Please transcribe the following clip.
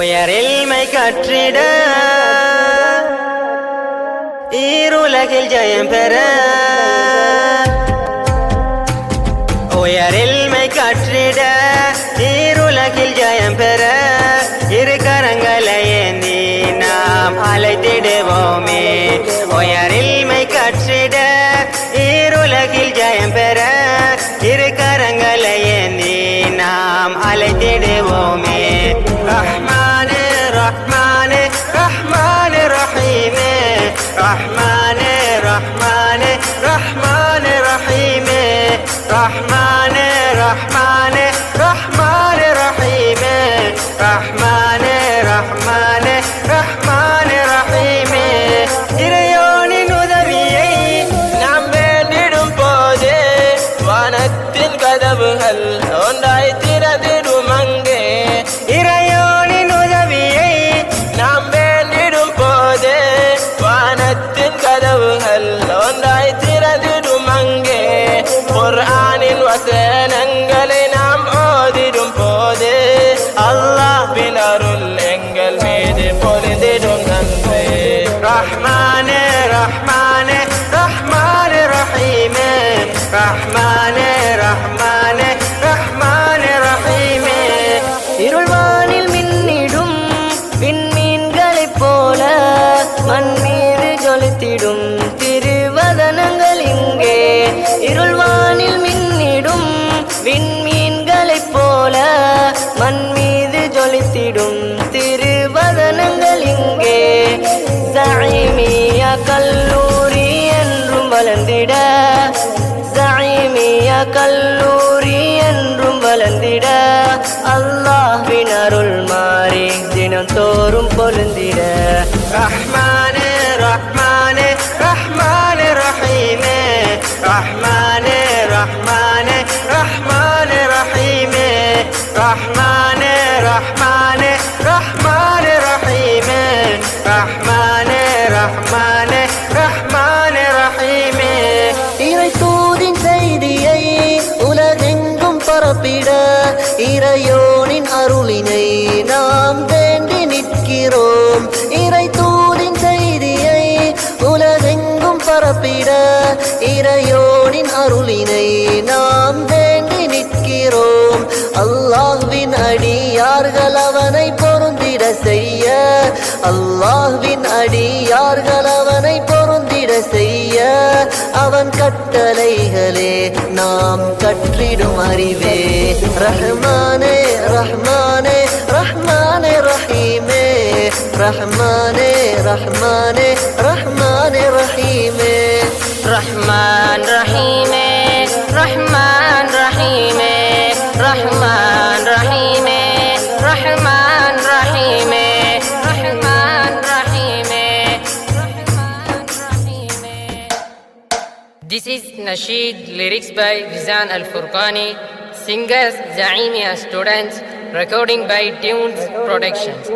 உயரில்மை கற்றிட. ஈருலகில் ஜெயம் பெற. உயரில்மை கற்றிட. ஈருலகில் ஜெயம் ரஹ்மானே ரஹ்மானே ரஹ்மானே ரஹீமே ரஹ்மானே ரஹ்மானே ரஹ்மானே ரஹீமே இறையோனின் உதவியை நாம் வேண்டிடும் போதே வானத்தின் கதவுகள் ஒன்றாய் Allah Bilarul engel miydi Polidi dundan ve Rahmane Rahman கல்லூரி என்றும் வளர்ந்திட அல்லாஹ்வின் அருள் மாறி தினம் தோறும் பொருந்திட ரஹ்மானே ரஹ்மானே ரஹ்மானே ரஹீமே ரஹ்மானே ரஹ்மானே தூதின் அருளினை நாம் வேண்டி நிற்கிறோம். இறை தூதின் செய்தியை உலகெங்கும் பரப்பிட இறையோனின் அருளினை நாம் வேண்டி நிற்கிறோம். அல்லாஹ்வின் அடியார்கள் அவனை பொருந்திட செய்ய அல்லாஹ்வின் அடியார்கள் அவனை பொருந்திட செய்ய அவன் கட்டளைகளே நாம் கற்றிடும் அறிவே. رحماني رحماني رحماني رحيمي. رحماني رحماني رحماني رحيمي. رحمان رحيمي رحمان رحيمي. رحمان رحيمي رحمان رحيمي. رحمان رحيمي. This is Nasheed lyrics by Vizan Al-Furqani. Singers Zaimia students, recording by Tunes Productions.